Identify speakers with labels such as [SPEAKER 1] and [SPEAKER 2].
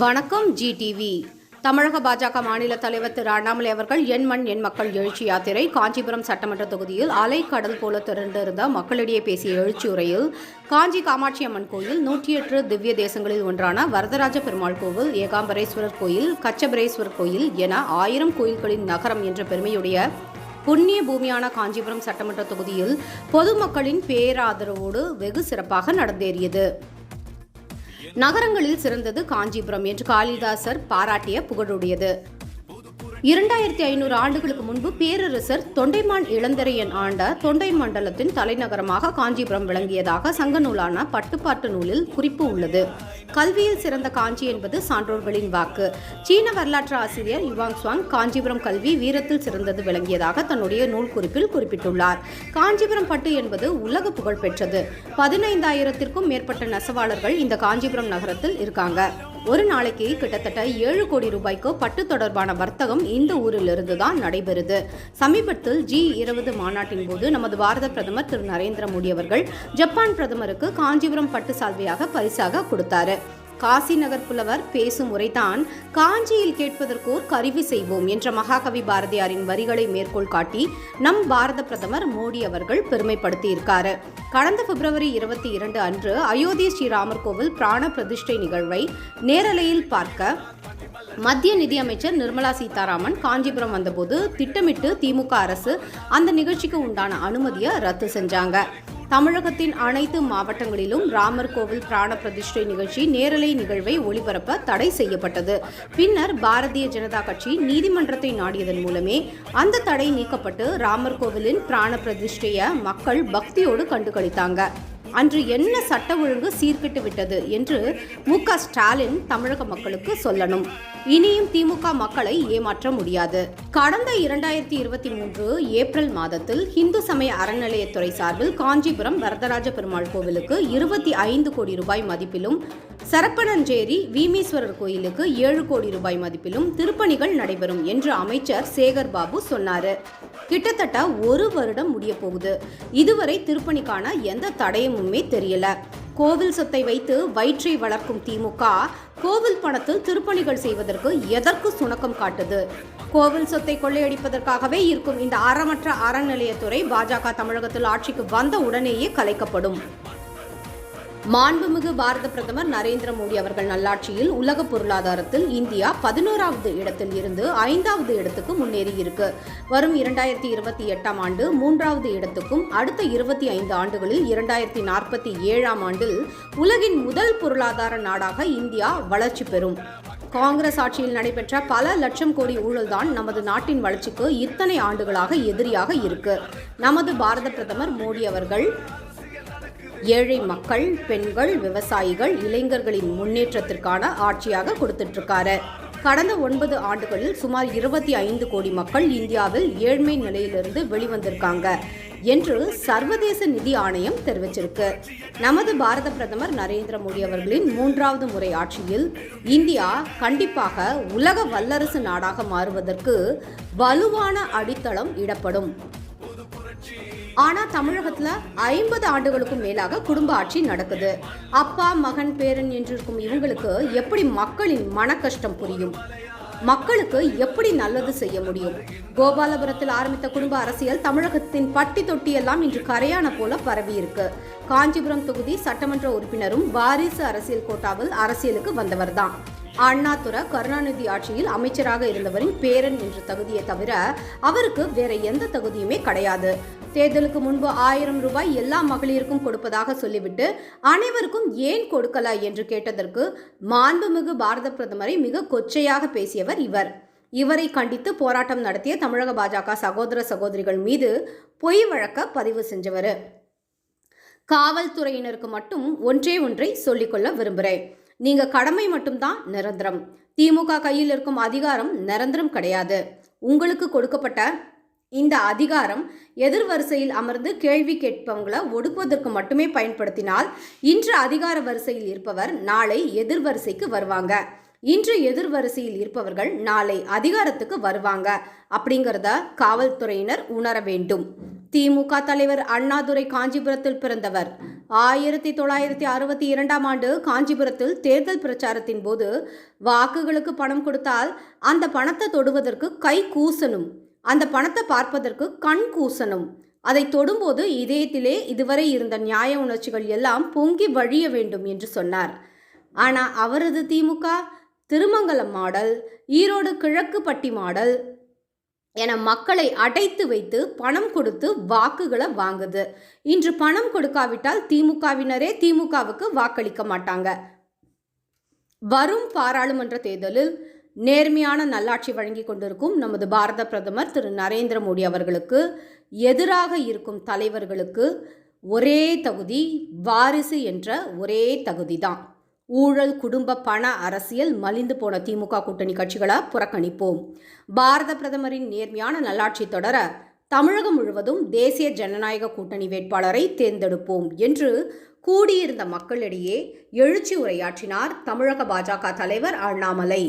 [SPEAKER 1] வணக்கம் ஜிடிவி தமிழக பாஜக மாநில தலைவர் திரு அண்ணாமலை அவர்கள் என் மண் என் மக்கள் எழுச்சி யாத்திரை காஞ்சிபுரம் சட்டமன்ற தொகுதியில் அலை கடல் போல திரண்டிருந்த மக்களிடையே பேசிய எழுச்சி உரையில் காஞ்சி காமாட்சி அம்மன் கோயில் நூற்றி எட்டு திவ்ய தேசங்களில் ஒன்றான வரதராஜ பெருமாள் கோவில் ஏகாம்பரேஸ்வரர் கோயில் கச்சபரேஸ்வரர் கோயில் என ஆயிரம் கோயில்களின் நகரம் என்ற பெருமையுடைய புண்ணிய பூமியான காஞ்சிபுரம் சட்டமன்ற தொகுதியில் பொதுமக்களின் பேராதரவோடு வெகு சிறப்பாக நடந்தேறியது நகரங்களில் சிறந்தது காஞ்சிபுரம் என்று காளிதாசர் பாராட்டிய புகழுடையது இரண்டாயிரத்தி ஐநூறு ஆண்டுகளுக்கு முன்பு பேரரசர் தொண்டைமான் இளந்தரையன் ஆண்ட தொண்டை மண்டலத்தின் தலைநகரமாக காஞ்சிபுரம் விளங்கியதாக சங்க நூலான பட்டுப்பாட்டு நூலில் குறிப்பு உள்ளது கல்வியில் சிறந்த காஞ்சி என்பது சான்றோர்களின் வாக்கு சீன வரலாற்று ஆசிரியர் யுவாங் சுவாங் காஞ்சிபுரம் கல்வி வீரத்தில் சிறந்தது விளங்கியதாக தன்னுடைய நூல் குறிப்பில் குறிப்பிட்டுள்ளார் காஞ்சிபுரம் பட்டு என்பது உலக புகழ் பெற்றது பதினைந்தாயிரத்திற்கும் மேற்பட்ட நெசவாளர்கள் இந்த காஞ்சிபுரம் நகரத்தில் இருக்காங்க ஒரு நாளைக்கு கிட்டத்தட்ட ஏழு கோடி ரூபாய்க்கு பட்டு தொடர்பான வர்த்தகம் இந்த ஊரிலிருந்து தான் நடைபெறுது சமீபத்தில் ஜி இருபது மாநாட்டின் போது நமது பாரத பிரதமர் திரு நரேந்திர மோடி அவர்கள் ஜப்பான் பிரதமருக்கு காஞ்சிபுரம் பட்டு சால்வையாக பரிசாக கொடுத்தாரு காசி நகர் புலவர் பேசும் உரைதான் காஞ்சியில் கேட்பதற்கோர் கருவி செய்வோம் என்ற மகாகவி பாரதியாரின் வரிகளை மேற்கோள் காட்டி நம் பாரத பிரதமர் மோடி அவர்கள் பெருமைப்படுத்தியிருக்கார் கடந்த பிப்ரவரி இருபத்தி இரண்டு அன்று அயோத்தி ஸ்ரீராமர் கோவில் பிராண பிரதிஷ்டை நிகழ்வை நேரலையில் பார்க்க மத்திய நிதியமைச்சர் நிர்மலா சீதாராமன் காஞ்சிபுரம் வந்தபோது திட்டமிட்டு திமுக அரசு அந்த நிகழ்ச்சிக்கு உண்டான அனுமதியை ரத்து செஞ்சாங்க தமிழகத்தின் அனைத்து மாவட்டங்களிலும் ராமர் கோவில் பிராண பிரதிஷ்டை நிகழ்ச்சி நேரலை நிகழ்வை ஒளிபரப்ப தடை செய்யப்பட்டது பின்னர் பாரதிய ஜனதா கட்சி நீதிமன்றத்தை நாடியதன் மூலமே அந்த தடை நீக்கப்பட்டு ராமர் கோவிலின் பிராண பிரதிஷ்டையை மக்கள் பக்தியோடு கண்டுகளித்தாங்க அன்று என்ன சட்ட ஒழுங்கு சீர்கிட்டு விட்டது என்று மு ஸ்டாலின் தமிழக மக்களுக்கு சொல்லணும் இனியும் திமுக மக்களை ஏமாற்ற முடியாது கடந்த இரண்டாயிரத்தி இருபத்தி மூன்று ஏப்ரல் மாதத்தில் இந்து சமய அறநிலையத்துறை சார்பில் காஞ்சிபுரம் வரதராஜ பெருமாள் கோவிலுக்கு இருபத்தி ஐந்து கோடி ரூபாய் மதிப்பிலும் சரப்பனஞ்சேரி வீமீஸ்வரர் கோயிலுக்கு ஏழு கோடி ரூபாய் மதிப்பிலும் திருப்பணிகள் நடைபெறும் என்று அமைச்சர் சேகர் பாபு சொன்னார் கிட்டத்தட்ட ஒரு வருடம் முடிய போகுது இதுவரை திருப்பணிக்கான எந்த தடயமுமே தெரியல கோவில் சொத்தை வைத்து வயிற்றை வளர்க்கும் திமுக கோவில் பணத்தில் திருப்பணிகள் செய்வதற்கு எதற்கு சுணக்கம் காட்டுது கோவில் சொத்தை கொள்ளையடிப்பதற்காகவே இருக்கும் இந்த அறமற்ற அறநிலையத்துறை பாஜக தமிழகத்தில் ஆட்சிக்கு வந்த உடனேயே கலைக்கப்படும் மாண்புமிகு பாரத பிரதமர் நரேந்திர மோடி அவர்கள் நல்லாட்சியில் உலக பொருளாதாரத்தில் இந்தியா பதினோராவது இடத்தில் இருந்து ஐந்தாவது இடத்துக்கு முன்னேறி இருக்கு வரும் இரண்டாயிரத்தி இருபத்தி எட்டாம் ஆண்டு மூன்றாவது இடத்துக்கும் அடுத்த இருபத்தி ஐந்து ஆண்டுகளில் இரண்டாயிரத்தி நாற்பத்தி ஏழாம் ஆண்டில் உலகின் முதல் பொருளாதார நாடாக இந்தியா வளர்ச்சி பெறும் காங்கிரஸ் ஆட்சியில் நடைபெற்ற பல லட்சம் கோடி ஊழல்தான் நமது நாட்டின் வளர்ச்சிக்கு இத்தனை ஆண்டுகளாக எதிரியாக இருக்கு நமது பாரத பிரதமர் மோடி அவர்கள் ஏழை மக்கள் பெண்கள் விவசாயிகள் இளைஞர்களின் முன்னேற்றத்திற்கான ஆட்சியாக கொடுத்துட்ருக்காரு கடந்த ஒன்பது ஆண்டுகளில் சுமார் இருபத்தி ஐந்து கோடி மக்கள் இந்தியாவில் ஏழ்மை நிலையிலிருந்து வெளிவந்திருக்காங்க என்று சர்வதேச நிதி ஆணையம் தெரிவிச்சிருக்கு நமது பாரத பிரதமர் நரேந்திர மோடி அவர்களின் மூன்றாவது முறை ஆட்சியில் இந்தியா கண்டிப்பாக உலக வல்லரசு நாடாக மாறுவதற்கு வலுவான அடித்தளம் இடப்படும் ஆனா தமிழகத்துல ஐம்பது ஆண்டுகளுக்கும் மேலாக குடும்ப ஆட்சி நடக்குது அப்பா மகன் பேரன் என்றிருக்கும் இவங்களுக்கு எப்படி மக்களின் மன புரியும் மக்களுக்கு எப்படி நல்லது செய்ய முடியும் கோபாலபுரத்தில் ஆரம்பித்த குடும்ப அரசியல் தமிழகத்தின் பட்டி தொட்டியெல்லாம் இன்று கரையான போல பரவி இருக்கு காஞ்சிபுரம் தொகுதி சட்டமன்ற உறுப்பினரும் வாரிசு அரசியல் கோட்டாவில் அரசியலுக்கு வந்தவர் தான் அண்ணாதுரை கருணாநிதி ஆட்சியில் அமைச்சராக இருந்தவரின் பேரன் என்ற தகுதியை தவிர அவருக்கு வேற எந்த தகுதியுமே கிடையாது தேர்தலுக்கு முன்பு ஆயிரம் ரூபாய் எல்லா மகளிருக்கும் கொடுப்பதாக சொல்லிவிட்டு அனைவருக்கும் ஏன் கொடுக்கல என்று கேட்டதற்கு மாண்புமிகு பாரத பிரதமரை மிக கொச்சையாக பேசியவர் இவர் இவரை கண்டித்து போராட்டம் நடத்திய தமிழக பாஜக சகோதர சகோதரிகள் மீது பொய் வழக்க பதிவு செஞ்சவர்
[SPEAKER 2] காவல்துறையினருக்கு மட்டும் ஒன்றே ஒன்றை சொல்லிக்கொள்ள விரும்புகிறேன் நீங்க கடமை மட்டும்தான் நிரந்தரம் திமுக கையில் இருக்கும் அதிகாரம் நிரந்தரம் கிடையாது உங்களுக்கு கொடுக்கப்பட்ட இந்த அதிகாரம் எதிர்வரிசையில் அமர்ந்து கேள்வி கேட்பவங்களை ஒடுக்குவதற்கு மட்டுமே பயன்படுத்தினால் இன்று அதிகார வரிசையில் இருப்பவர் நாளை எதிர்வரிசைக்கு வருவாங்க இன்று எதிர்வரிசையில் இருப்பவர்கள் நாளை அதிகாரத்துக்கு வருவாங்க அப்படிங்கிறத காவல்துறையினர் உணர வேண்டும்
[SPEAKER 3] திமுக தலைவர் அண்ணாதுரை காஞ்சிபுரத்தில் பிறந்தவர் ஆயிரத்தி தொள்ளாயிரத்தி அறுபத்தி இரண்டாம் ஆண்டு காஞ்சிபுரத்தில் தேர்தல் பிரச்சாரத்தின் போது வாக்குகளுக்கு பணம் கொடுத்தால் அந்த பணத்தை தொடுவதற்கு கை கூசணும் அந்த பணத்தை பார்ப்பதற்கு கண் கூசணும் அதை தொடும்போது இதயத்திலே இதுவரை இருந்த நியாய உணர்ச்சிகள் எல்லாம் பொங்கி வழிய வேண்டும் என்று சொன்னார் ஆனால் அவரது திமுக திருமங்கலம் மாடல் ஈரோடு கிழக்கு பட்டி மாடல் என மக்களை அடைத்து வைத்து பணம் கொடுத்து வாக்குகளை வாங்குது இன்று பணம் கொடுக்காவிட்டால் திமுகவினரே திமுகவுக்கு வாக்களிக்க மாட்டாங்க வரும் பாராளுமன்ற தேர்தலில் நேர்மையான நல்லாட்சி வழங்கி கொண்டிருக்கும் நமது பாரத பிரதமர் திரு நரேந்திர மோடி அவர்களுக்கு எதிராக இருக்கும் தலைவர்களுக்கு ஒரே தகுதி வாரிசு என்ற ஒரே தகுதி தான் ஊழல் குடும்ப பண அரசியல் மலிந்து போன திமுக கூட்டணி கட்சிகளை புறக்கணிப்போம் பாரத பிரதமரின் நேர்மையான நல்லாட்சி தொடர தமிழகம் முழுவதும் தேசிய ஜனநாயக கூட்டணி வேட்பாளரை தேர்ந்தெடுப்போம் என்று கூடியிருந்த மக்களிடையே எழுச்சி உரையாற்றினார் தமிழக பாஜக தலைவர் அண்ணாமலை